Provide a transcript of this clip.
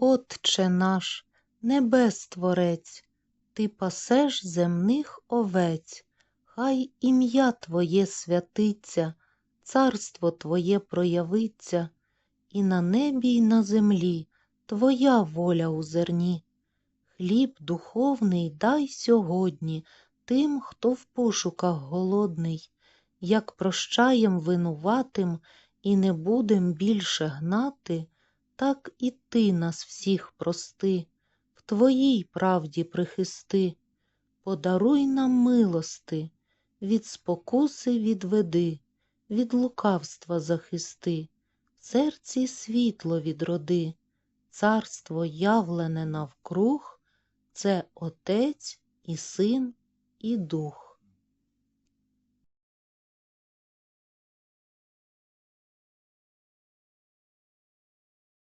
Отче наш, небес Творець, Ти пасеш земних овець, Хай ім'я Твоє святиться, Царство Твоє проявиться, і на небі, й на землі Твоя воля у зерні. Хліб духовний дай сьогодні Тим, хто в пошуках голодний, як прощаєм винуватим і не будем більше гнати, так і ти нас всіх прости, в твоїй правді прихисти, подаруй нам милости, від спокуси відведи, від лукавства захисти, в серці світло відроди, царство явлене навкруг, це Отець і Син і Дух.